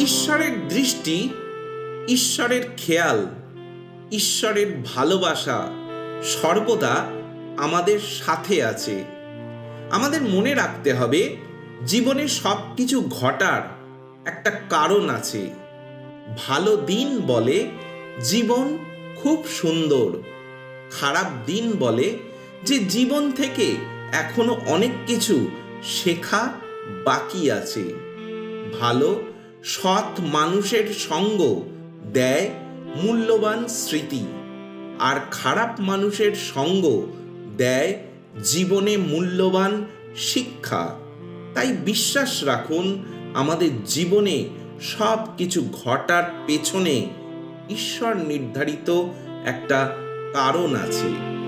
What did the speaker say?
ঈশ্বরের দৃষ্টি, ঈশ্বরের খেয়াল, ঈশ্বরের ভালোবাসা সর্বদা আমাদের সাথে আছে। আমাদের মনে রাখতে হবে, জীবনে সব কিছু ঘটার একটা কারণ আছে। ভালো দিন বলে জীবন খুব সুন্দর। খারাপ দিন বলে যে জীবন থেকে এখনও অনেক কিছু শেখা বাকি আছে। ভালো সৎ মানুষের সঙ্গ দেয় মূল্যবান স্মৃতি, আর খারাপ মানুষের সঙ্গ দেয় জীবনে মূল্যবান শিক্ষা। তাই বিশ্বাস রাখুন, আমাদের জীবনে সব কিছু ঘটার পেছনে ঈশ্বর নির্ধারিত একটা কারণ আছে।